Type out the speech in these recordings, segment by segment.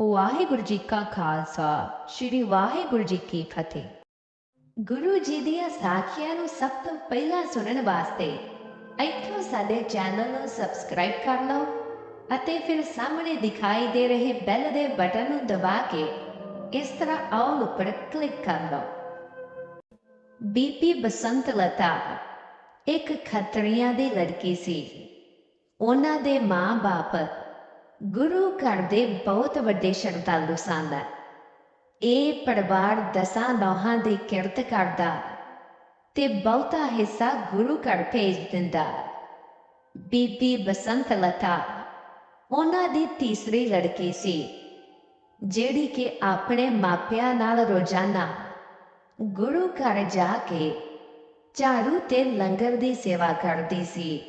ਵਾਹਿਗੁਰੂ ਜੀ ਕਾ ਖਾਲਸਾ, ਸ੍ਰੀ ਵਾਹਿਗੁਰੂ ਜੀ ਕੀ ਫਤਿਹ। ਗੁਰੂ ਜੀ ਦੀਆਂ ਸਾਖੀਆਂ ਨੂੰ ਸਭ ਤੋਂ ਪਹਿਲਾਂ ਸੁਣਨ ਵਾਸਤੇ ਇੱਥੋਂ ਸਾਡੇ ਚੈਨਲ ਨੂੰ ਸਬਸਕ੍ਰਾਈਬ ਕਰ ਲਓ ਅਤੇ ਫਿਰ ਸਾਹਮਣੇ ਦਿਖਾਈ ਦੇ ਰਹੇ ਬੈਲ ਦੇ ਬਟਨ ਨੂੰ ਦਬਾ ਕੇ ਇਸ ਤਰ੍ਹਾਂ ਆਲ ਉੱਪਰ ਕਲਿੱਕ ਕਰ ਲਓ। ਬੀਪੀ ਬਸੰਤ ਲਤਾ ਇੱਕ ਖੱਤਰੀਆਂ ਦੀ ਲੜਕੀ ਸੀ। ਉਹਨਾਂ ਦੇ ਮਾਂ-ਬਾਪ ਗੁਰੂ ਘਰ ਦੇ ਬਹੁਤ ਵੱਡੇ ਸ਼ਰਧਾਲੂ ਸਨ ਇਹ ਪਰਿਵਾਰ ਦਸਾਂ ਨੌਹਾਂ ਦੀ ਕਿਰਤ ਕਰਦਾ ਤੇ ਬਹੁਤਾ ਹਿੱਸਾ ਗੁਰੂ ਘਰ ਭੇਜ ਦਿੰਦਾ। ਬੀਬੀ ਬਸੰਤ ਲਤਾ ਉਹਨਾਂ ਦੀ ਤੀਸਰੀ ਲੜਕੀ ਸੀ, ਜਿਹੜੀ ਕਿ ਆਪਣੇ ਮਾਪਿਆਂ ਨਾਲ ਰੋਜ਼ਾਨਾ ਗੁਰੂ ਘਰ ਜਾ ਕੇ ਝਾੜੂ ਤੇ ਲੰਗਰ ਦੀ ਸੇਵਾ ਕਰਦੀ ਸੀ।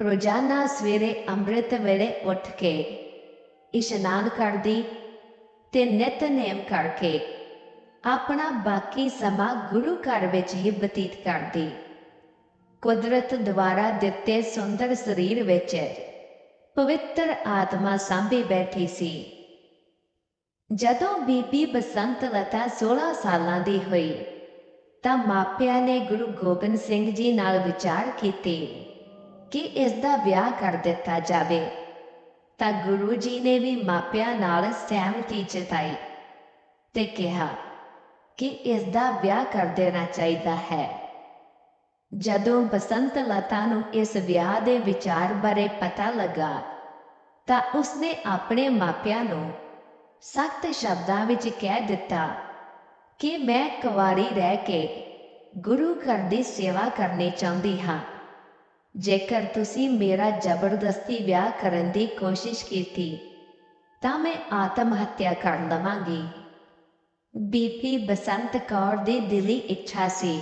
ਰੋਜ਼ਾਨਾ ਸਵੇਰੇ ਅੰਮ੍ਰਿਤ ਵੇਲੇ ਉੱਠ ਕੇ ਇਸ਼ਨਾਨ ਕਰਦੀ ਤੇ ਨਿਤਨੇਮ ਕਰਕੇ ਆਪਣਾ ਬਾਕੀ ਸਮਾਂ ਗੁਰੂ ਘਰ ਵਿੱਚ ਹੀ ਬਤੀਤ ਕਰਦੀ। ਕੁਦਰਤ ਦੁਆਰਾ ਦਿੱਤੇ ਸੁੰਦਰ ਸਰੀਰ ਵਿੱਚ ਪਵਿੱਤਰ ਆਤਮਾ ਸਾਂਭੀ ਬੈਠੀ ਸੀ। ਜਦੋਂ ਬੀਬੀ ਬਸੰਤ ਲਤਾ 16 ਸਾਲਾਂ ਦੀ ਹੋਈ ਤਾਂ ਮਾਪਿਆਂ ਨੇ ਗੁਰੂ ਗੋਬਿੰਦ ਸਿੰਘ ਜੀ ਨਾਲ ਵਿਚਾਰ ਕੀਤੀ। ਕਿ ਇਸ ਦਾ ਵਿਆਹ ਕਰ ਦਿੱਤਾ ਜਾਵੇ। ਤਾਂ ਗੁਰੂ ਜੀ ਨੇ ਵੀ ਮਾਪਿਆਂ ਨਾਲ ਸਹਿਮਤੀ ਜਤਾਈ ਤੇ ਕਿਹਾ ਕਿ ਇਸ ਦਾ ਵਿਆਹ ਕਰ ਦੇਣਾ ਚਾਹੀਦਾ ਹੈ। ਜਦੋਂ ਬਸੰਤ ਲਤਾ ਨੂੰ ਇਸ ਵਿਆਹ ਦੇ ਵਿਚਾਰ ਬਾਰੇ ਪਤਾ ਲੱਗਾ, ਤਾਂ ਉਸਨੇ ਆਪਣੇ ਮਾਪਿਆਂ ਨੂੰ ਸਖਤ ਸ਼ਬਦਾਂ ਵਿੱਚ ਕਹਿ ਦਿੱਤਾ ਕਿ ਮੈਂ ਕੁਵਾਰੀ ਰਹਿ ਕੇ ਗੁਰੂ ਘਰ ਦੀ ਸੇਵਾ ਕਰਨੀ ਚਾਹੁੰਦੀ ਹਾਂ। ਜੇਕਰ ਤੁਸੀਂ ਮੇਰਾ ਜ਼ਬਰਦਸਤੀ ਵਿਆਹ ਕਰਨ ਦੀ ਕੋਸ਼ਿਸ਼ ਕੀਤੀ, ਤਾਂ ਮੈਂ ਆਤਮ ਹੱਤਿਆ ਕਰ ਲਵਾਂਗੀ ਬੀਪੀ ਬਸੰਤ ਕੌਰ ਦੀ ਦਿਲੀ ਇੱਛਾ ਸੀ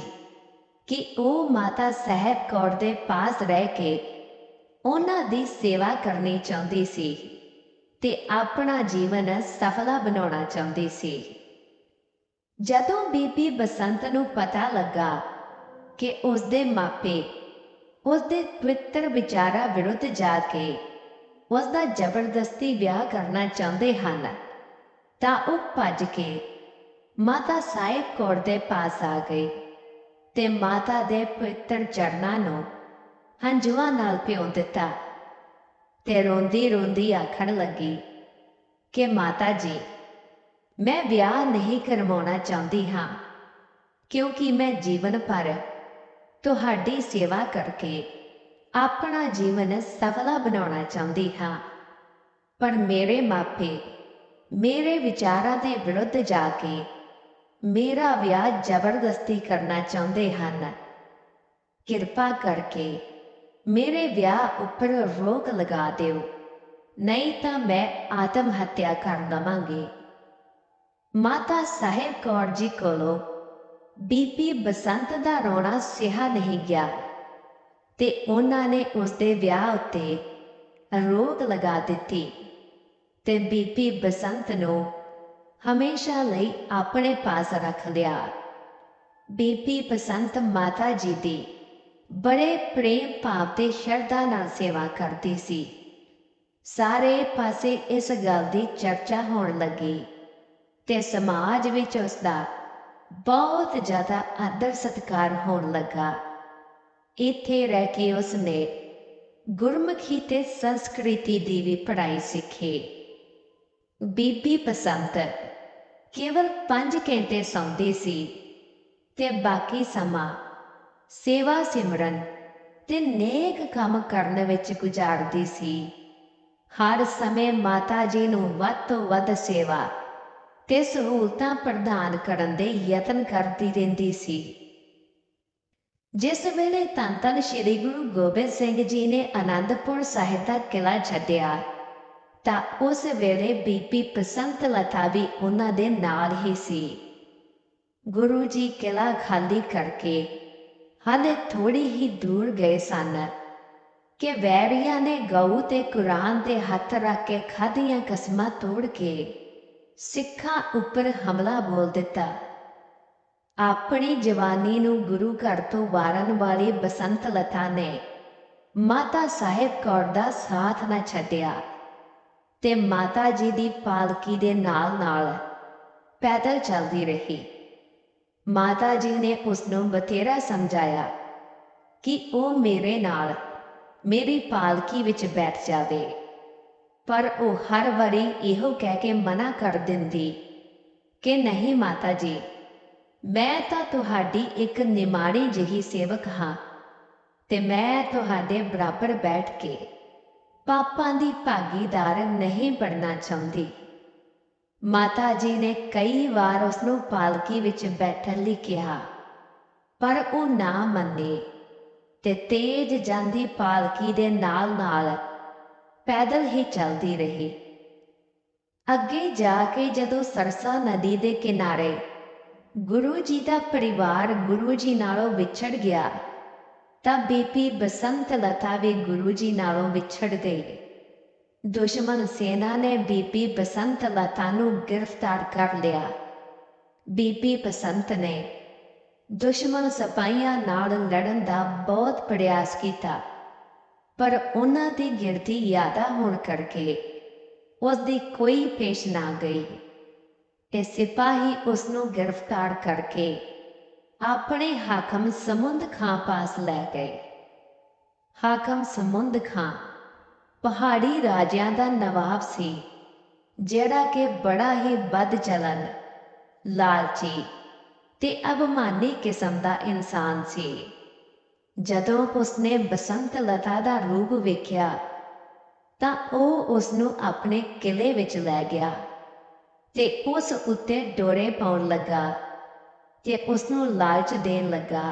ਕਿ ਉਹ ਮਾਤਾ ਸਾਹਿਬ ਕੌਰ ਦੇ ਪਾਸ ਰਹਿ ਕੇ ਉਹਨਾਂ ਦੀ ਸੇਵਾ ਕਰਨੀ ਚਾਹੁੰਦੀ ਸੀ ਤੇ ਆਪਣਾ ਜੀਵਨ ਸਫਲਾ ਬਣਾਉਣਾ ਚਾਹੁੰਦੀ ਸੀ। ਜਦੋਂ ਬੀਬੀ ਬਸੰਤ ਨੂੰ ਪਤਾ ਲੱਗਾ ਕਿ ਉਸਦੇ ਮਾਪੇ ਉਸਦੇ ਪਵਿੱਤਰ ਵਿਚਾਰਾਂ ਵਿਰੁੱਧ ਜਾ ਕੇ ਉਸ ਦਾ ਜ਼ਬਰਦਸਤੀ ਵਿਆਹ ਕਰਨਾ ਚਾਹੁੰਦੇ ਹਨ, ਤਾਂ ਉਹ ਭੱਜ ਕੇ ਮਾਤਾ ਸਾਹਿਬ ਕੌਰ ਦੇ ਪਾਸ ਆ ਗਈ ਤੇ ਮਾਤਾ ਦੇ ਪਵਿੱਤਰ ਚਰਨਾਂ ਨੂੰ ਹੰਝੂਆਂ ਨਾਲ ਭਿਉਂ ਦਿੱਤਾ ਤੇ ਰੋਂਦੀ ਰੋਂਦੀ ਆਖਣ ਲੱਗੀ ਕਿ ਮਾਤਾ ਜੀ, ਮੈਂ ਵਿਆਹ ਨਹੀਂ ਕਰਵਾਉਣਾ ਚਾਹੁੰਦੀ ਹਾਂ, ਕਿਉਂਕਿ ਮੈਂ ਜੀਵਨ ਭਰ ਤੁਹਾਡੀ ਸੇਵਾ ਕਰਕੇ ਆਪਣਾ ਜੀਵਨ ਸਫਲਾ ਬਣਾਉਣਾ ਚਾਹੁੰਦੀ ਹਾਂ। ਪਰ ਮੇਰੇ ਮਾਪੇ ਮੇਰੇ ਵਿਚਾਰਾਂ ਦੇ ਵਿਰੁੱਧ ਜਾ ਕੇ ਮੇਰਾ ਵਿਆਹ ਜ਼ਬਰਦਸਤੀ ਕਰਨਾ ਚਾਹੁੰਦੇ ਹਨ। ਕਿਰਪਾ ਕਰਕੇ ਮੇਰੇ ਵਿਆਹ ਉੱਪਰ ਰੋਕ ਲਗਾ ਦਿਓ, ਨਹੀਂ ਤਾਂ ਮੈਂ ਆਤਮ ਹੱਤਿਆ ਕਰ ਲਵਾਂਗੀ। ਮਾਤਾ ਸਾਹਿਬ ਕੌਰ ਜੀ ਕੋਲੋਂ ਬੀਬੀ ਬਸੰਤ ਦਾ ਰੋਣਾ ਸਿਹਾ ਨਹੀਂ ਗਿਆ ਤੇ ਉਹਨਾਂ ਨੇ ਉਸਦੇ ਵਿਆਹ ਉੱਤੇ ਰੋਕ ਲਗਾ ਦਿੱਤੀ ਤੇ ਬੀਬੀ ਬਸੰਤ ਨੂੰ ਹਮੇਸ਼ਾ ਲਈ ਆਪਣੇ ਪਾਸ ਰੱਖ ਲਿਆ। ਬੀਬੀ ਬਸੰਤ ਮਾਤਾ ਜੀ ਦੀ ਬੜੇ ਪ੍ਰੇਮ ਭਾਵ ਤੇ ਸ਼ਰਧਾ ਨਾਲ ਸੇਵਾ ਕਰਦੀ ਸੀ। ਸਾਰੇ ਪਾਸੇ ਇਸ ਗੱਲ ਦੀ ਚਰਚਾ ਹੋਣ ਲੱਗੀ ਤੇ ਸਮਾਜ ਵਿੱਚ ਉਸ ਦਾ ਬਹੁਤ ਜ਼ਿਆਦਾ ਆਦਰ ਸਤਿਕਾਰ ਹੋਣ ਲੱਗਾ। ਇੱਥੇ ਰਹਿ ਕੇ ਉਸ ਨੇ ਗੁਰਮੁਖੀ ਤੇ ਸੰਸਕ੍ਰਿਤੀ ਦੀ ਵੀ ਪੜ੍ਹਾਈ ਸਿੱਖੀ। ਬੀਬੀ ਪਸੰਦ ਕੇਵਲ 5 ਘੰਟੇ ਸੌਂਦੀ ਸੀ ਤੇ ਬਾਕੀ ਸਮਾਂ ਸੇਵਾ ਸਿਮਰਨ ਤੇ ਨੇਕ ਕੰਮ ਕਰਨ ਵਿੱਚ ਗੁਜ਼ਾਰਦੀ ਸੀ। ਹਰ ਸਮੇਂ ਮਾਤਾ ਜੀ ਨੂੰ ਵੱਧ ਤੋਂ ਵੱਧ ਸੇਵਾ ਤੇ ਸਹੂਲਤਾਂ ਪ੍ਰਦਾਨ ਕਰਨ ਦੇ ਯਤਨ ਕਰਦੀ ਰਹਿੰਦੀ ਸੀ। ਜਿਸ ਵੇਲੇ ਧੰਨ ਧੰਨ ਸ੍ਰੀ ਗੁਰੂ ਗੋਬਿੰਦ ਸਿੰਘ ਜੀ ਨੇ ਆਨੰਦਪੁਰ ਸਾਹਿਬ ਦਾ ਕਿਲਾ ਛੱਡਿਆ, ਤਾਂ ਉਸ ਵੇਲੇ ਬੀਬੀ ਬਸੰਤ ਲਤਾ ਵੀ ਉਹਨਾਂ ਦੇ ਨਾਲ ਹੀ ਸੀ। ਗੁਰੂ ਜੀ ਕਿਲਾ ਖਾਲੀ ਕਰਕੇ ਹਾਲੇ ਥੋੜੀ ਹੀ ਦੂਰ ਗਏ ਸਨ ਕਿ ਵੈਰੀਆਂ ਨੇ ਗਊ ਤੇ ਕੁਰਾਨ ਤੇ ਹੱਥ ਰੱਖ ਕੇ ਖਾਧੀਆਂ ਕਸਮਾਂ ਤੋੜ ਕੇ ਸਿੱਖਾਂ ਉੱਪਰ ਹਮਲਾ ਬੋਲ ਦਿੱਤਾ। ਆਪਣੀ ਜਵਾਨੀ ਨੂੰ ਗੁਰੂ ਘਰ ਤੋਂ ਵਾਰਨ ਵਾਲੀ ਬਸੰਤ ਲਤਾ ਨੇ ਮਾਤਾ ਸਾਹਿਬ ਕੌਰ ਦਾ ਸਾਥ ਨਾ ਛੱਡਿਆ ਤੇ ਮਾਤਾ ਜੀ ਦੀ ਪਾਲਕੀ ਦੇ ਨਾਲ-ਨਾਲ ਪੈਦਲ ਚੱਲਦੀ ਰਹੀ। ਮਾਤਾ ਜੀ ਨੇ ਉਸ ਨੂੰ ਬਥੇਰਾ ਸਮਝਾਇਆ ਕਿ ਉਹ ਮੇਰੇ ਨਾਲ ਮੇਰੀ ਪਾਲਕੀ ਵਿੱਚ ਬੈਠ ਜਾਵੇ। ਪਰ ਉਹ ਹਰ ਵਾਰੀ ਇਹੋ ਕਹਿ ਕੇ ਮਨਾ ਕਰ ਦਿੰਦੀ ਕਿ ਨਹੀਂ ਮਾਤਾ ਜੀ, ਮੈਂ ਤਾਂ ਤੁਹਾਡੀ ਇੱਕ ਨਿਮਾਣੀ ਜਿਹੀ ਸੇਵਕ ਹਾਂ ਤੇ ਮੈਂ ਤੁਹਾਡੇ ਬਰਾਬਰ ਬੈਠ ਕੇ ਪਾਪਾਂ ਦੀ ਭਾਗੀਦਾਰ ਨਹੀਂ ਬਣਨਾ ਚਾਹੁੰਦੀ। ਮਾਤਾ ਜੀ ਨੇ ਕਈ ਵਾਰ ਉਸ ਨੂੰ ਪਾਲਕੀ ਵਿੱਚ ਬੈਠਣ ਲਈ ਕਿਹਾ, ਪਰ ਉਹ ਨਾ ਮੰਨੇ ਤੇ ਤੇਜ਼ ਜਾਂਦੀ ਪਾਲਕੀ ਦੇ ਨਾਲ-ਨਾਲ ਪੈਦਲ ਹੀ ਚੱਲਦੀ ਰਹੀ। ਅੱਗੇ ਜਾ ਕੇ ਜਦੋਂ ਸਰਸਾ ਨਦੀ ਦੇ ਕਿਨਾਰੇ ਗੁਰੂ ਜੀ ਦਾ ਪਰਿਵਾਰ ਗੁਰੂ ਜੀ ਨਾਲੋਂ ਵਿਛੜ ਗਿਆ, ਤਾਂ ਬੀਪੀ ਬਸੰਤ ਲਤਾ ਵੀ ਗੁਰੂ ਜੀ ਨਾਲੋਂ ਵਿਛੜ ਗਈ। ਦੁਸ਼ਮਣ ਸੈਨਾ ਨੇ ਬੀਪੀ ਬਸੰਤ ਲਤਾ ਨੂੰ ਗ੍ਰਿਫਤਾਰ ਕਰ ਲਿਆ। ਬੀਪੀ ਬਸੰਤ ਨੇ ਦੁਸ਼ਮਣ ਸਿਪਾਹੀਆਂ ਨਾਲ ਲੜਨ ਦਾ ਬਹੁਤ ਪ੍ਰਯਾਸ ਕੀਤਾ। ਪਰ ਉਹਨਾਂ ਦੀ ਗਿਣਤੀ ਜ਼ਿਆਦਾ ਹੋਣ ਕਰਕੇ ਉਸ ਦੀ ਕੋਈ ਪੇਸ਼ ਨਾ ਗਈ ਤੇ ਸਿਪਾਹੀ ਉਸ ਨੂੰ ਗ੍ਰਿਫਤਾਰ ਕਰਕੇ ਆਪਣੇ ਹਾਕਮ ਸਮੁੰਦ ਖਾਂ ਪਾਸ ਲੈ ਗਏ। ਹਾਕਮ ਸਮੁੰਦ ਖਾਂ ਪਹਾੜੀ ਰਾਜਿਆਂ ਦਾ ਨਵਾਬ ਸੀ, ਜਿਹੜਾ ਕਿ ਬੜਾ ਹੀ ਬਦ ਚਲਨ ਲਾਲਚੀ ਤੇ ਅਭਮਾਨੀ ਕਿਸਮ ਦਾ ਇਨਸਾਨ ਸੀ। ਜਦੋਂ ਉਸਨੇ ਬਸੰਤ ਲਤਾ ਦਾ ਰੂਪ ਵੇਖਿਆ, ਤਾਂ ਉਹ ਉਸ ਨੂੰ ਆਪਣੇ ਕਿਲੇ ਵਿੱਚ ਲੈ ਗਿਆ ਤੇ ਉਸ ਉੱਤੇ ਡੋਰੇ ਪਾਉਣ ਲੱਗਾ ਤੇ ਉਸ ਨੂੰ ਲਾਲਚ ਦੇਣ ਲੱਗਾ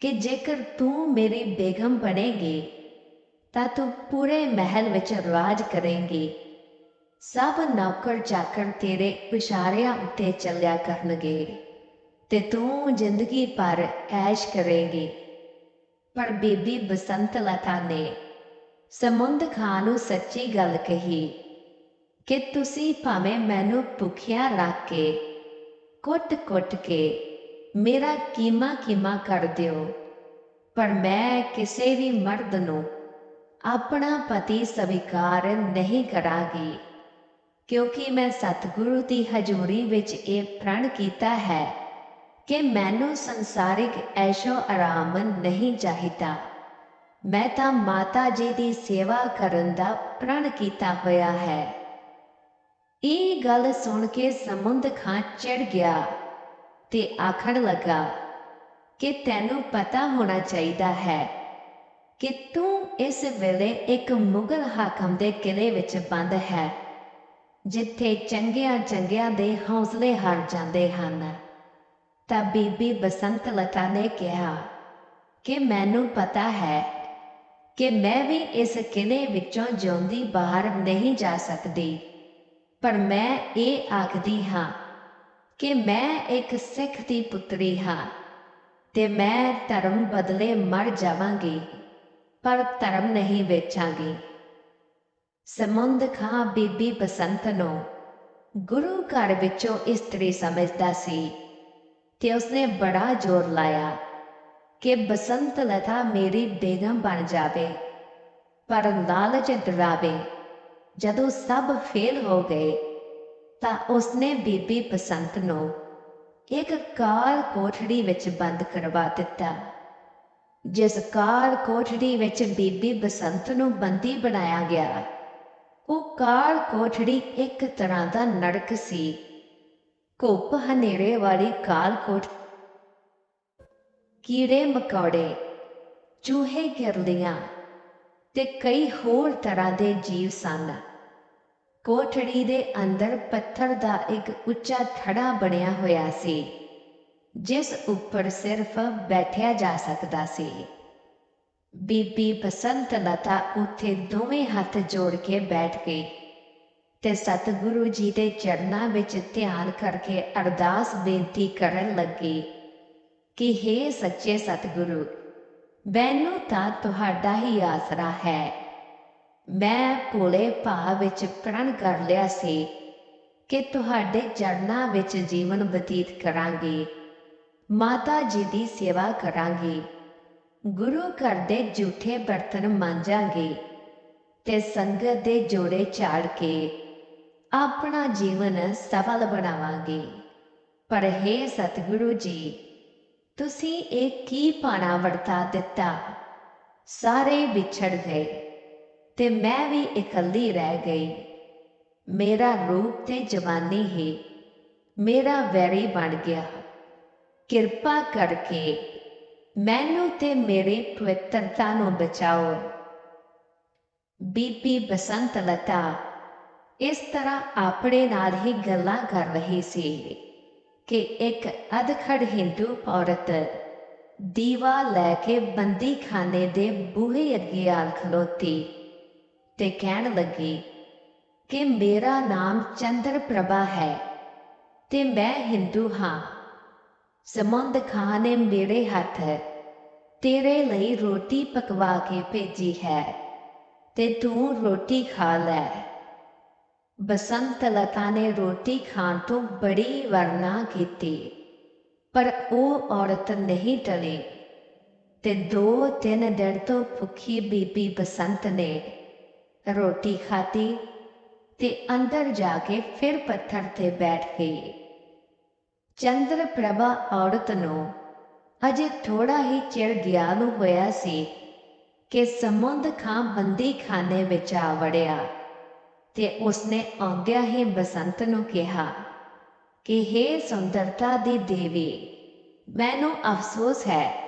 ਕਿ ਜੇਕਰ ਤੂੰ ਮੇਰੀ ਬੇਗਮ ਬਣੇਗੀ, ਤਾਂ ਤੂੰ ਪੂਰੇ ਮਹਿਲ ਵਿੱਚ ਰਾਜ ਕਰੇਂਗੀ। ਸਭ ਨੌਕਰ ਚਾਕਰ ਤੇਰੇ ਇਸ਼ਾਰਿਆਂ ਉੱਤੇ ਚੱਲਿਆ ਕਰਨਗੇ ਤੇ ਤੂੰ ਜ਼ਿੰਦਗੀ ਭਰ ਐਸ਼ ਕਰੇਂਗੀ। ਪਰ ਬੀਬੀ ਬਸੰਤ ਲਤਾ ਨੇ ਸਮੁੰਦ ਖਾਨ ਨੂੰ ਸੱਚੀ ਗੱਲ ਕਹੀ ਕਿ ਤੁਸੀਂ ਭਾਵੇਂ ਮੈਨੂੰ ਭੁੱਖਿਆ ਰੱਖ ਕੇ, ਕੁੱਟ-ਕੁੱਟ ਕੇ ਮੇਰਾ ਕੀਮਾ ਕੀਮਾ ਕਰ ਦਿਓ, ਪਰ ਮੈਂ ਕਿਸੇ ਵੀ ਮਰਦ ਨੂੰ ਆਪਣਾ ਪਤੀ ਸਵੀਕਾਰ ਨਹੀਂ ਕਰਾਂਗੀ, ਕਿਉਂਕਿ ਮੈਂ ਸਤਿਗੁਰੂ ਦੀ ਹਜ਼ੂਰੀ ਵਿੱਚ ਇਹ ਪ੍ਰਣ ਕੀਤਾ ਹੈ। ਕਿ ਮੈਨੂੰ ਸੰਸਾਰਿਕ ਐਸ਼ੋ ਆਰਾਮ ਨਹੀਂ ਚਾਹੀਦਾ। ਮੈਂ ਤਾਂ ਮਾਤਾ ਜੀ ਦੀ ਸੇਵਾ ਕਰਨ ਦਾ ਪ੍ਰਣ ਕੀਤਾ ਹੋਇਆ ਹੈ। ਇਹ ਗੱਲ ਸੁਣ ਕੇ ਸਮੁੰਦ ਖਾਂ ਚੜ ਗਿਆ ਤੇ ਆਖਣ ਲੱਗਾ, ਕਿ ਤੈਨੂੰ ਪਤਾ ਹੋਣਾ ਚਾਹੀਦਾ ਹੈ ਕਿ ਤੂੰ ਇਸ ਵੇਲੇ ਇੱਕ ਮੁਗਲ ਹਾਕਮ ਦੇ ਕਿਲੇ ਵਿੱਚ ਬੰਦ ਹੈ, ਜਿੱਥੇ ਚੰਗਿਆਂ ਚੰਗਿਆਂ ਦੇ ਹੌਸਲੇ ਹਾਰ ਜਾਂਦੇ ਹਨ। ਤਾਂ ਬੀਬੀ ਬਸੰਤ ਲਤਾ ਨੇ ਕਿਹਾ ਕਿ ਮੈਨੂੰ ਪਤਾ ਹੈ ਕਿ ਮੈਂ ਵੀ ਇਸ ਕਿਲੇ ਵਿੱਚੋਂ ਜਿਉਂਦੀ ਬਾਹਰ ਨਹੀਂ ਜਾ ਸਕਦੀ, ਪਰ ਮੈਂ ਇਹ ਆਖਦੀ ਹਾਂ ਕਿ ਮੈਂ ਇੱਕ ਸਿੱਖ ਦੀ ਪੁੱਤਰੀ ਹਾਂ ਤੇ ਮੈਂ ਧਰਮ ਬਦਲੇ ਮਰ ਜਾਵਾਂਗੀ, ਪਰ ਧਰਮ ਨਹੀਂ ਵੇਚਾਂਗੀ। ਸਮੁੰਦ ਖਾਂ ਬੀਬੀ ਬਸੰਤ ਨੂੰ ਗੁਰੂ ਘਰ ਵਿੱਚੋਂ ਇਸਤਰੀ ਸਮਝਦਾ ਸੀ ਤੇ ਉਸਨੇ ਬੜਾ ਜ਼ੋਰ ਲਾਇਆ ਕਿ ਬਸੰਤ ਲਤਾ ਮੇਰੀ ਬੇਗਮ ਬਣ ਜਾਵੇ, ਪਰ ਲਾਲਚ ਡਰਾਵੇ। ਜਦੋਂ ਸਭ ਫੇਲ ਹੋ ਗਏ, ਤਾਂ ਉਸਨੇ ਬੀਬੀ ਬਸੰਤ ਨੂੰ ਇੱਕ ਕਾਲ ਕੋਠੜੀ ਵਿੱਚ ਬੰਦ ਕਰਵਾ ਦਿੱਤਾ, ਜਿਸ ਕਾਲ ਕੋਠੜੀ ਵਿੱਚ ਬੀਬੀ ਬਸੰਤ ਨੂੰ ਬੰਦੀ ਬਣਾਇਆ ਗਿਆ। ਉਹ ਕਾਲ ਕੋਠੜੀ ਇੱਕ ਤਰ੍ਹਾਂ ਦਾ ਨਰਕ ਸੀ। ਘੁੱਪ ਹਨੇਰੇ ਵਾਲੀ ਕਾਲ ਕੋਠ। ਕੀੜੇ ਮਕੌੜੇ, ਚੂਹੇ ਗਿਰਲੀਆਂ ਤੇ ਕਈ ਹੋਰ ਤਰ੍ਹਾਂ ਦੇ ਜੀਵ ਸਨ। ਕੋਠੜੀ ਦੇ ਅੰਦਰ ਪੱਥਰ ਦਾ ਇੱਕ ਉੱਚਾ ਥੜਾ ਬਣਿਆ ਹੋਇਆ ਸੀ, ਜਿਸ ਉੱਪਰ ਸਿਰਫ ਬੈਠਿਆ ਜਾ ਸਕਦਾ ਸੀ। ਬੀਬੀ ਬਸੰਤ ਲਤਾ ਉੱਥੇ ਦੋਵੇਂ ਹੱਥ ਜੋੜ ਕੇ ਬੈਠ ਗਈ। ਤੇ ਸਤਿਗੁਰੂ ਜੀ ਦੇ ਚਰਨਾਂ ਵਿੱਚ ਧਿਆਨ ਕਰਕੇ ਅਰਦਾਸ ਬੇਨਤੀ ਕਰਨ ਲੱਗੀ ਕਿ हे ਸੱਚੇ ਸਤਿਗੁਰੂ, ਮੈਨੂੰ ਤਾਂ ਤੁਹਾਡਾ ਹੀ ਆਸਰਾ ਹੈ। ਮੈਂ ਭੋਲੇ ਭਾਵ ਵਿੱਚ ਪ੍ਰਣ ਕਰ ਲਿਆ ਸੀ ਕਿ ਤੁਹਾਡੇ ਚਰਨਾਂ ਵਿੱਚ ਜੀਵਨ ਬਤੀਤ ਕਰਾਂਗੀ, ਮਾਤਾ ਜੀ ਦੀ ਸੇਵਾ ਕਰਾਂਗੀ, ਗੁਰੂ ਘਰ ਦੇ ਝੂਠੇ ਬਰਤਨ ਮਾਂਜਾਂਗੀ ਤੇ ਸੰਗਤ ਦੇ ਜੋੜੇ ਝਾੜ ਕੇ ਆਪਣਾ ਜੀਵਨ ਸਫਲ ਬਣਾਵਾਂਗੇ। ਪਰ ਹੈ ਸਤਿਗੁਰੂ ਜੀ, ਤੁਸੀਂ ਇਹ ਕੀ ਪਾਣਾ ਵਰਤਾ ਦਿੱਤਾ? ਸਾਰੇ ਵਿਛੜ ਗਏ ਤੇ ਮੈਂ ਵੀ ਇਕੱਲੀ ਰਹਿ ਗਈ। ਮੇਰਾ ਰੂਪ ਤੇ ਜਵਾਨੀ ਹੀ ਮੇਰਾ ਵੈਰੀ ਬਣ ਗਿਆ। ਕਿਰਪਾ ਕਰਕੇ ਮੈਨੂੰ ਤੇ ਮੇਰੇ ਪਵਿੱਤਰਤਾ ਨੂੰ ਬਚਾਓ। ਬੀਬੀ ਬਸੰਤ ਲਤਾ ਇਸ ਤਰ੍ਹਾਂ ਆਪਣੇ ਨਾਲ ਹੀ ਗੱਲਾਂ ਕਰ ਰਹੀ ਸੀ ਕਿ ਇੱਕ ਅਧਖੜ ਹਿੰਦੂ ਔਰਤ ਦੀਵਾ ਲੈ ਕੇ ਬੰਦੀ ਖਾਨੇ ਦੇ ਬੂਹੇ ਅੱਗੇ ਆਲ ਖਲੋਤੀ ਤੇ ਕਹਿਣ ਲੱਗੀ ਕਿ ਮੇਰਾ ਨਾਮ ਚੰਦਰ ਪ੍ਰਭਾ ਹੈ ਤੇ ਮੈਂ ਹਿੰਦੂ ਹਾਂ। ਸਮੁੰਦ ਖਾਨ ਨੇ ਮੇਰੇ ਹੱਥ ਤੇਰੇ ਲਈ ਰੋਟੀ ਪਕਵਾ ਕੇ ਭੇਜੀ ਹੈ ਤੇ ਤੂੰ ਰੋਟੀ ਖਾ ਲੈ। ਬਸੰਤ ਲਤਾ ਨੇ ਰੋਟੀ ਖਾਣ ਤੋਂ ਬੜੀ ਵਰਨਾ ਕੀਤੀ, ਪਰ ਉਹ ਔਰਤ ਨਹੀਂ ਟਲੀ। ਤੇ ਦੋ ਤਿੰਨ ਦਿਨ ਤੋਂ ਭੁੱਖੀ ਬੀਬੀ ਬਸੰਤ ਨੇ ਰੋਟੀ ਖਾਤੀ ਤੇ ਅੰਦਰ ਜਾ ਕੇ ਫਿਰ ਪੱਥਰ ਤੇ ਬੈਠ ਗਈ। ਚੰਦਰ ਪ੍ਰਭਾ ਔਰਤ ਨੂੰ ਅਜੇ ਥੋੜਾ ਹੀ ਚਿਰ ਗਿਆ ਨੂੰ ਹੋਇਆ ਸੀ ਕਿ ਸਮੁੰਦ ਖਾਂ ਬੰਦੀ ਖਾਨੇ ਵਿੱਚ ਆ ਵੜਿਆ। ਤੇ ਉਸਨੇ ਆਉਂਦਿਆਂ ਹੀ ਬਸੰਤ ਨੂੰ ਕਿਹਾ, ਕਿ हे ਸੁੰਦਰਤਾ ਦੀ ਦੇਵੀ, ਮੈਨੂੰ ਅਫਸੋਸ ਹੈ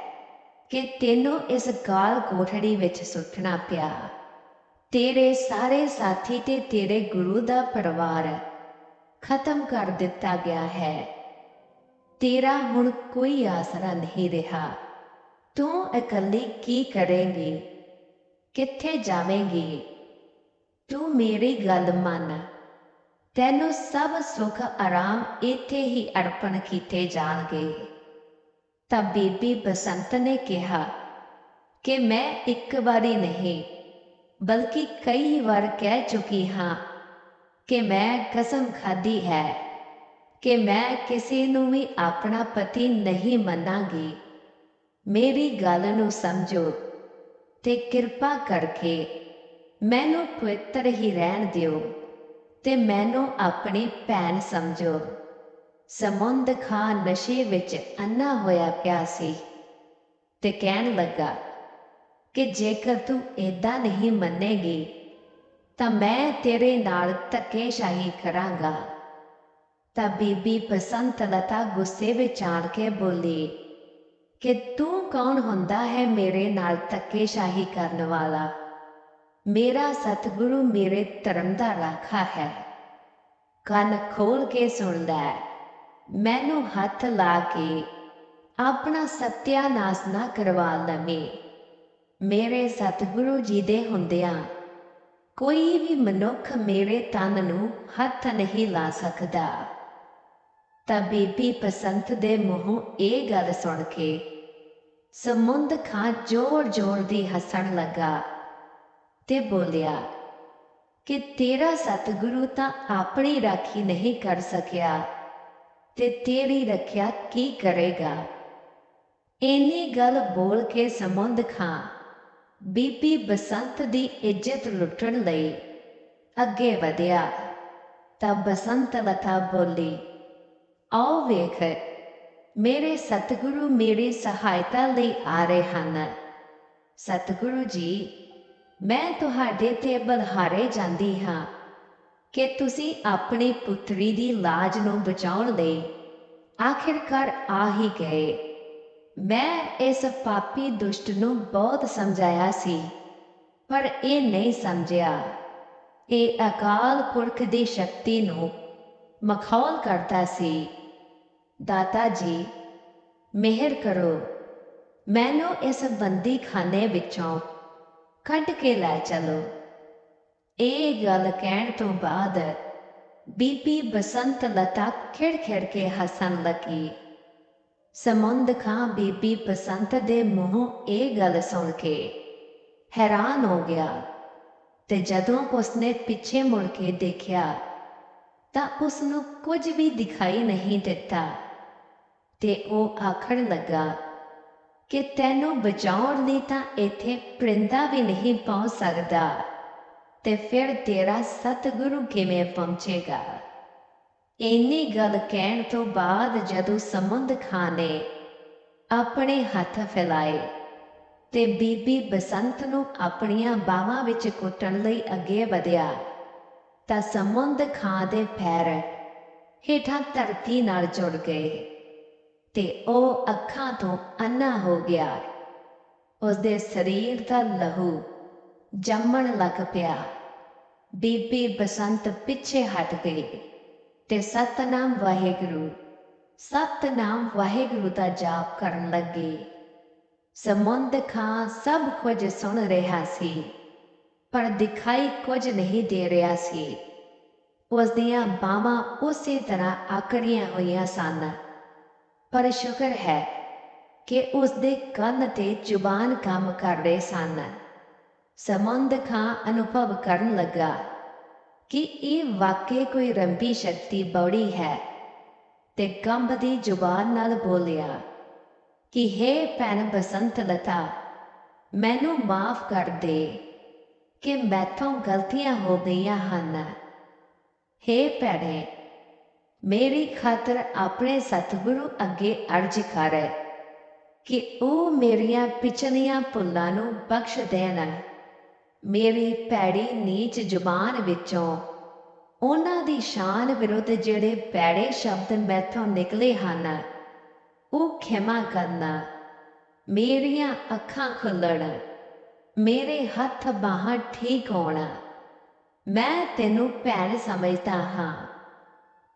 ਕਿ ਤੈਨੂੰ ਇਸ ਗਾਲ ਕੋਠੜੀ ਵਿੱਚ ਸੁੱਟਣਾ ਪਿਆ। ਤੇਰੇ ਸਾਰੇ ਸਾਥੀ ਤੇ ਤੇਰੇ ਗੁਰੂ ਦਾ ਪਰਿਵਾਰ ਖਤਮ ਕਰ ਦਿੱਤਾ ਗਿਆ ਹੈ। ਤੇਰਾ ਹੁਣ ਕੋਈ ਆਸਰਾ ਨਹੀਂ ਰਿਹਾ। ਤੂੰ ਇਕੱਲੀ ਕੀ ਕਰੇਂਗੀ? ਕਿੱਥੇ ਜਾਵੇਂਗੀ? ਤੂੰ ਮੇਰੀ ਗੱਲ ਮੰਨ ਤੈਨੂੰ ਸਭ ਸੁੱਖ ਆਰਾਮ ਇੱਥੇ ਹੀ ਅਰਪਣ ਕੀਤੇ ਜਾਣਗੇ ਤਾਂ ਬੀਬੀ ਬਸੰਤ ਨੇ ਕਿਹਾ ਕਿ ਮੈਂ ਇੱਕ ਵਾਰੀ ਨਹੀਂ ਬਲਕਿ ਕਈ ਵਾਰ ਕਹਿ ਚੁੱਕੀ ਹਾਂ ਕਿ ਮੈਂ ਕਸਮ ਖਾਦੀ ਹੈ ਕਿ ਮੈਂ ਕਿਸੇ ਨੂੰ ਵੀ ਆਪਣਾ ਪਤੀ ਨਹੀਂ ਮੰਨਾਂਗੀ ਮੇਰੀ ਗੱਲ ਨੂੰ ਸਮਝੋ ਤੇ ਕਿਰਪਾ ਕਰਕੇ ਮੈਨੂੰ ਪਵਿੱਤਰ ਹੀ ਰਹਿਣ ਦਿਓ ਤੇ ਮੈਨੂੰ ਆਪਣੀ ਭੈਣ ਸਮਝੋ। ਸਮੁੰਦ ਖਾਂ ਨਸ਼ੇ ਵਿੱਚ ਅੰਨਾ ਹੋਇਆ ਪਿਆ ਸੀ ਤੇ ਕਹਿਣ ਲੱਗਾ ਕਿ ਜੇਕਰ ਤੂੰ ਏਦਾਂ ਨਹੀਂ ਮੰਨੇਗੀ ਤਾਂ ਮੈਂ ਤੇਰੇ ਨਾਲ ਧੱਕੇਸ਼ਾਹੀ ਕਰਾਂਗਾ। ਤਾਂ ਬੀਬੀ ਬਸੰਤ ਲਤਾ ਗੁੱਸੇ ਵਿੱਚ ਆਣ ਕੇ ਬੋਲੀ ਕਿ ਤੂੰ ਕੌਣ ਹੁੰਦਾ ਹੈ ਮੇਰੇ ਨਾਲ ਧੱਕੇਸ਼ਾਹੀ ਕਰਨ ਵਾਲਾ? ਮੇਰਾ ਸਤਿਗੁਰੂ ਮੇਰੇ ਧਰਮ ਦਾ ਰਾਖਾ ਹੈ। ਕੰਨ ਖੋਲ ਕੇ ਸੁਣਦਾ ਲੈ ਮੈਨੂੰ ਹੱਥ ਲਾ ਕੇ ਆਪਣਾ ਸਤਿਆਨਾਸ਼ ਨਾ ਕਰਵਾ ਲਵੇ। ਮੇਰੇ ਸਤਿਗੁਰੂ ਜੀ ਦੇ ਹੁੰਦਿਆਂ ਕੋਈ ਵੀ ਮਨੁੱਖ ਮੇਰੇ ਤਨ ਨੂੰ ਹੱਥ ਨਹੀਂ ਲਾ ਸਕਦਾ। ਤਾਂ ਬੀਬੀ ਬਸੰਤ ਦੇ ਮੂੰਹੋਂ ਇਹ ਗੱਲ ਸੁਣ ਕੇ ਸਮੁੰਦ ਖਾਂ ਜ਼ੋਰ-ਜ਼ੋਰ ਦੀ ਹੱਸਣ ਲੱਗਾ। ਤੇ ਬੋਲਿਆ, ਕਿ ਤੇਰਾ ਸਤਿਗੁਰੂ ਤਾਂ ਆਪਣੀ ਰਾਖੀ ਨਹੀਂ ਕਰ ਸਕਿਆ ਤੇ ਤੇਰੀ ਰੱਖਿਆ ਕੀ ਕਰੇਗਾ? ਇੰਨੀ ਗੱਲ ਬੋਲ ਕੇ ਸਮੁੰਦ ਖਾਂ ਬੀਬੀ ਬਸੰਤ ਦੀ ਇੱਜ਼ਤ ਲੁੱਟਣ ਲਈ ਅੱਗੇ ਵਧਿਆ। ਤਾਂ ਬਸੰਤ ਲਤਾ ਬੋਲੀ, ਆਓ ਵੇਖ, ਮੇਰੇ ਸਤਿਗੁਰੂ ਮੇਰੀ ਸਹਾਇਤਾ ਲਈ ਆ ਰਹੇ ਹਨ। ਸਤਿਗੁਰੂ ਜੀ ਮੈਂ ਤੁਹਾਡੇ ਤੇ ਬਲਹਾਰੇ ਜਾਂਦੀ ਹਾਂ ਕਿ ਤੁਸੀਂ ਆਪਣੀ ਪੁੱਤਰੀ ਦੀ ਲਾਜ ਨੂੰ ਬਚਾਉਣ ਲਈ ਆਖਿਰਕਾਰ ਆ ਹੀ ਗਏ। ਮੈਂ ਇਸ ਪਾਪੀ ਦੁਸ਼ਟ ਨੂੰ ਬਹੁਤ ਸਮਝਾਇਆ ਸੀ, ਪਰ ਇਹ ਨਹੀਂ ਸਮਝਿਆ। ਇਹ ਅਕਾਲ ਪੁਰਖ ਦੀ ਸ਼ਕਤੀ ਨੂੰ ਮਖੌਲ ਕਰਦਾ ਸੀ। ਦਾਤਾ ਜੀ, ਮਿਹਰ ਕਰੋ। ਮੈਨੂੰ ਇਸ ਬੰਦੀ ਖਾਨੇ ਵਿੱਚੋਂ ਕੱਢ ਕੇ ਲੈ ਚਲੋ। ਇਹ ਗੱਲ ਕਹਿਣ ਤੋਂ ਬਾਅਦ ਬੀਬੀ ਬਸੰਤ ਲਤਾ ਖਿੜ-ਖਿੜ ਕੇ ਹੱਸਣ ਲੱਗੀ। ਸਮੁੰਦ ਖਾਂ ਬੀਬੀ ਬਸੰਤ ਦੇ ਮੂੰਹੋਂ ਇਹ ਗੱਲ ਸੁਣ ਕੇ ਹੈਰਾਨ ਹੋ ਗਿਆ ਤੇ ਜਦੋਂ ਉਸਨੇ ਪਿੱਛੇ ਮੁੜ ਕੇ ਦੇਖਿਆ ਤਾਂ ਉਸ ਨੂੰ ਕੁਝ ਵੀ ਦਿਖਾਈ ਨਹੀਂ ਦਿੱਤਾ ਤੇ ਉਹ ਆਖਣ ਲੱਗਾ ਕਿ ਤੈਨੂੰ ਬਚਾਉਣ ਲਈ ਤਾਂ ਇੱਥੇ ਪਰਿੰਦਾ ਵੀ ਨਹੀਂ ਪਹੁੰਚ ਸਕਦਾ। ਤੇ ਫਿਰ ਤੇਰਾ ਸਤਿਗੁਰੂ ਕਿਵੇਂ ਪਹੁੰਚੇਗਾ? ਇੰਨੀ ਗੱਲ ਕਹਿਣ ਤੋਂ ਬਾਅਦ ਜਦੋਂ ਸਮੁੰਦ ਖਾਂ ਨੇ ਆਪਣੇ ਹੱਥ ਫੈਲਾਏ ਤੇ ਬੀਬੀ ਬਸੰਤ ਨੂੰ ਆਪਣੀਆਂ ਬਾਹਾਂ ਵਿੱਚ ਕੁੱਟਣ ਲਈ ਅੱਗੇ ਵਧਿਆ, ਤਾਂ ਸਮੁੰਦ ਖਾਂ ਦੇ ਪੈਰ ਹੇਠਾਂ ਧਰਤੀ ਨਾਲ ਜੁੜ ਗਏ। ਤੇ ਉਹ ਅੱਖਾਂ ਤੋਂ ਅੰਨਾ ਹੋ ਗਿਆ। ਉਸਦੇ ਸਰੀਰ ਦਾ ਲਹੂ ਜੰਮਣ ਲੱਗ ਪਿਆ। ਬੀਬੀ ਬਸੰਤ ਪਿੱਛੇ ਹਟ ਗਈ ਤੇ ਸਤਨਾਮ ਵਾਹਿਗੁਰੂ ਸਤਨਾਮ ਵਾਹਿਗੁਰੂ ਦਾ ਜਾਪ ਕਰਨ ਲੱਗੀ। ਸਮੁੰਦ ਖਾਂ ਸਭ ਕੁਝ ਸੁਣ ਰਿਹਾ ਸੀ, ਪਰ ਦਿਖਾਈ ਕੁਝ ਨਹੀਂ ਦੇ ਰਿਹਾ ਸੀ। ਉਸ ਦੀਆਂ ਬਾਹਾਂ ਉਸੇ ਤਰ੍ਹਾਂ ਆਕੜੀਆਂ ਹੋਈਆਂ ਸਨ। ਪਰ ਸ਼ੁਕਰ ਹੈ ਕਿ ਉਸ ਦੇ ਕੰਨ ਤੇ ਜ਼ੁਬਾਨ ਕੰਮ ਕਰ ਰਹੇ ਸਨ। ਸਮੁੰਦ ਖਾਂ ਅਨੁਭਵ ਕਰਨ ਲੱਗਾ ਕਿ ਇਹ ਵਾਕਈ ਕੋਈ ਰੰਬੀ ਸ਼ਕਤੀ ਬੌੜੀ ਹੈ ਤੇ ਕੰਬਦੀ ਜ਼ੁਬਾਨ ਨਾਲ ਬੋਲਿਆ ਕਿ हे ਭੈਣ ਬਸੰਤ ਲਤਾ, ਮੈਨੂੰ ਮਾਫ ਕਰ ਦੇ ਕਿ ਮੈਥੋਂ ਗਲਤੀਆਂ ਹੋ ਗਈਆਂ ਹਨ। हे ਭੈਣੇ ਮੇਰੀ ਖਾਤਰ ਆਪਣੇ ਸਤਿਗੁਰੂ ਅੱਗੇ ਅਰਜ਼ ਕਰ ਕਿ ਉਹ ਮੇਰੀਆਂ ਪਿਛਲੀਆਂ ਭੁੱਲਾਂ ਨੂੰ ਬਖਸ਼ ਦੇਣ ਮੇਰੀ ਭੈੜੀ ਨੀਚ ਜ਼ੁਬਾਨ ਵਿੱਚੋਂ ਉਹਨਾਂ ਦੀ ਸ਼ਾਨ ਵਿਰੁੱਧ ਜਿਹੜੇ ਭੈੜੇ ਸ਼ਬਦ ਮੈਥੋਂ ਨਿਕਲੇ ਹਨ ਉਹ ਖਿਮਾ ਕਰਨਾ ਮੇਰੀਆਂ ਅੱਖਾਂ ਖੁੱਲਣ ਮੇਰੇ ਹੱਥ ਬਾਹਾਂ ਠੀਕ ਹੋਣਾ ਮੈਂ ਤੈਨੂੰ ਭੈਣ ਸਮਝਦਾ ਹਾਂ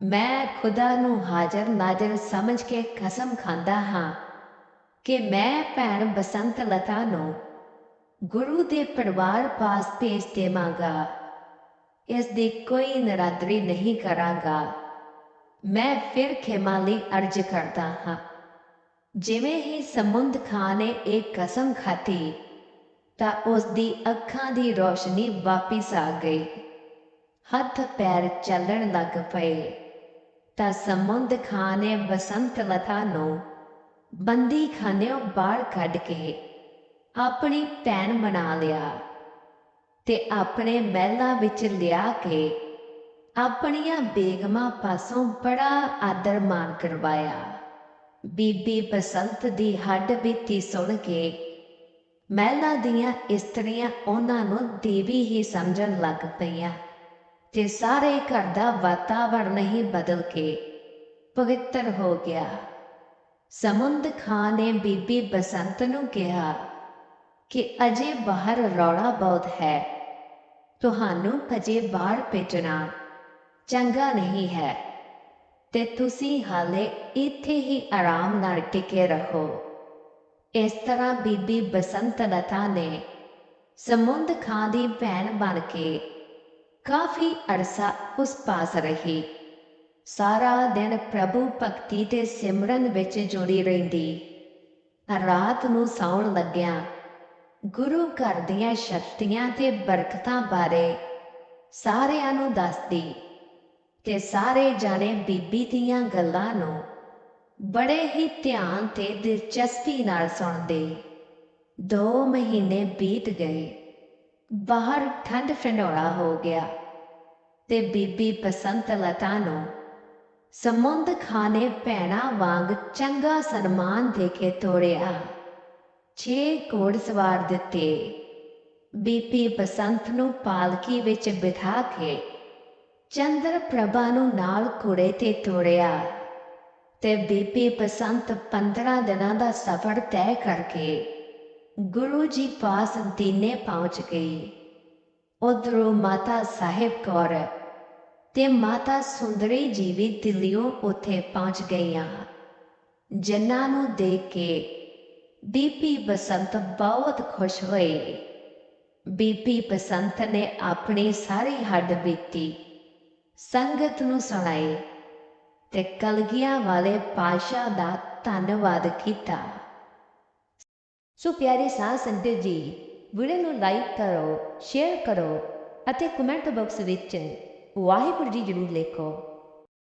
ਮੈਂ ਖੁਦਾ ਨੂੰ ਹਾਜ਼ਰ ਨਾਜ਼ਰ ਸਮਝ ਕੇ ਕਸਮ ਖਾਂਦਾ ਹਾਂ ਕਿ ਮੈਂ ਭੈਣ ਬਸੰਤ ਲਤਾ ਨੂੰ ਗੁਰੂ ਦੇ ਪਰਿਵਾਰ ਪਾਸ ਭੇਜ ਦੇਵਾਂਗਾ। ਇਸ ਦੀ ਕੋਈ ਨਰਾਦਰੀ ਨਹੀਂ ਕਰਾਂਗਾ। ਮੈਂ ਫਿਰ ਖਿਮਾ ਲਈ ਅਰਜ਼ ਕਰਦਾ ਹਾਂ। ਜਿਵੇਂ ਹੀ ਸਮੁੰਦ ਖਾਂ ਨੇ ਇਹ ਕਸਮ ਖਾਧੀ, ਤਾਂ ਉਸ ਦੀ ਅੱਖਾਂ ਦੀ ਰੋਸ਼ਨੀ ਵਾਪਿਸ ਆ ਗਈ। ਹੱਥ ਪੈਰ ਚੱਲਣ ਲੱਗ ਪਏ। ਤਾਂ ਸਮੁੰਦ ਖਾਂ ਨੇ ਬਸੰਤ ਲਤਾ ਨੂੰ ਬੰਦੀ ਖਾਨਿਓ ਬਾਹਰ ਕੱਢ ਕੇ ਆਪਣੀ ਭੈਣ ਬਣਾ ਲਿਆ ਤੇ ਆਪਣੇ ਮਹਿਲਾਂ ਵਿੱਚ ਲਿਆ ਕੇ ਆਪਣੀਆਂ ਬੇਗਮਾਂ ਪਾਸੋਂ ਬੜਾ ਆਦਰ ਮਾਨ ਕਰਵਾਇਆ। ਬੀਬੀ ਬਸੰਤ ਦੀ ਹੱਡ ਬੀਤੀ ਸੁਣ ਕੇ ਮਹਿਲਾਂ ਦੀਆਂ ਇਸਤਰੀਆਂ ਉਹਨਾਂ ਨੂੰ ਦੇਵੀ ਹੀ ਸਮਝਣ ਲੱਗ ਪਈਆਂ। ਤੇ ਸਾਰੇ ਘਰ ਦਾ ਵਾਤਾਵਰਣ ਹੀ ਬਦਲ ਕੇ ਪਵਿੱਤਰ ਹੋ ਗਿਆ। ਸਮੁੰਦ ਖਾਂ ਨੇ ਬੀਬੀ ਬਸੰਤ ਨੂੰ ਕਿਹਾ ਕਿ ਅਜੇ ਬਾਹਰ ਰੌਲਾ ਬਹੁਤ ਹੈ। ਤੁਹਾਨੂੰ ਅਜੇ ਬਾਹਰ ਭੇਜਣਾ ਚੰਗਾ ਨਹੀਂ ਹੈ। ਤੇ ਤੁਸੀਂ ਹਾਲੇ ਇੱਥੇ ਹੀ ਆਰਾਮ ਨਾਲ ਟਿਕੇ ਰਹੋ। ਇਸ ਤਰ੍ਹਾਂ ਬੀਬੀ ਬਸੰਤ ਲਤਾ ਨੇ ਸਮੁੰਦ ਖਾਂ ਦੀ ਭੈਣ ਬਣ ਕੇ ਕਾਫੀ ਅਰਸਾ ਉਸ ਪਾਸ ਰਹੀ। ਸਾਰਾ ਦਿਨ ਪ੍ਰਭੂ ਭਗਤੀ ਤੇ ਸਿਮਰਨ ਵਿੱਚ ਜੁੜੀ ਰਹਿੰਦੀ। ਰਾਤ ਨੂੰ ਸੌਣ ਲੱਗਿਆ ਗੁਰੂ ਘਰ ਦੀਆਂ ਸ਼ਕਤੀਆਂ ਤੇ ਬਰਕਤਾਂ ਬਾਰੇ ਸਾਰਿਆਂ ਨੂੰ ਦੱਸਦੀ ਤੇ ਸਾਰੇ ਜਾਣੇ ਬੀਬੀ ਦੀਆਂ ਗੱਲਾਂ ਨੂੰ ਬੜੇ ਹੀ ਧਿਆਨ ਤੇ ਦਿਲਚਸਪੀ ਨਾਲ ਸੁਣਦੇ। ਦੋ ਮਹੀਨੇ ਬੀਤ ਗਏ। ਬਾਹਰ ਠੰਡ ਫੰਡੋਲਾ ਹੋ ਗਿਆ ਤੇ ਬੀਬੀ ਬਸੰਤ ਲਤਾ ਨੂੰ ਸਮੁੰਦ ਖਾਨੇ ਭੈਣਾ ਵਾਂਗ ਚੰਗਾ ਸਨਮਾਨ ਦੇ ਕੇ ਤੋੜਿਆ। ਛੇ ਘੋੜ ਸਵਾਰ ਦਿੱਤੇ। ਬੀਬੀ ਬਸੰਤ ਨੂੰ ਪਾਲਕੀ ਵਿੱਚ ਬਿਠਾ ਕੇ ਚੰਦਰ ਪ੍ਰਭਾ ਨੂੰ ਨਾਲ ਘੋੜੇ ਤੇ ਤੋੜਿਆ ਤੇ ਬੀਬੀ ਬਸੰਤ 15 ਦਿਨਾਂ ਦਾ ਸਫ਼ਰ ਤੈਅ ਕਰਕੇ ਗੁਰੂ ਜੀ ਪਾਸ ਦੀਨੇ ਪਹੁੰਚ ਗਈ ਉਧਰੋਂ ਮਾਤਾ ਸਾਹਿਬ ਕੌਰ ਤੇ ਮਾਤਾ ਸੁੰਦਰੀ ਜੀ ਵੀ ਦਿੱਲੀੋਂ ਉੱਥੇ ਪਹੁੰਚ ਗਈਆਂ। ਜਿਨ੍ਹਾਂ ਨੂੰ ਦੇਖ ਕੇ ਬੀਬੀ ਬਸੰਤ ਬਹੁਤ ਖੁਸ਼ ਹੋਈ ਬੀਬੀ ਬਸੰਤ ਨੇ ਆਪਣੀ ਸਾਰੀ ਹੱਡ ਬੀਤੀ, ਸੰਗਤ ਨੂੰ ਸੁਣਾਈ ਤੇ ਕਲਗੀਆਂ ਵਾਲੇ ਪਾਸ਼ਾ ਦਾ ਧੰਨਵਾਦ ਕੀਤਾ। ਸੋ ਪਿਆਰੇ ਸਾਧ ਸੰਗਤ ਜੀ ਵੀਡੀਓ ਨੂੰ ਲਾਈਕ ਕਰੋ ਸ਼ੇਅਰ ਕਰੋ ਅਤੇ ਕਮੈਂਟ ਬਾਕਸ ਵਿੱਚ ਵਾਹਿਗੁਰੂ ਜੀ ਜ਼ਰੂਰ ਲਿਖੋ।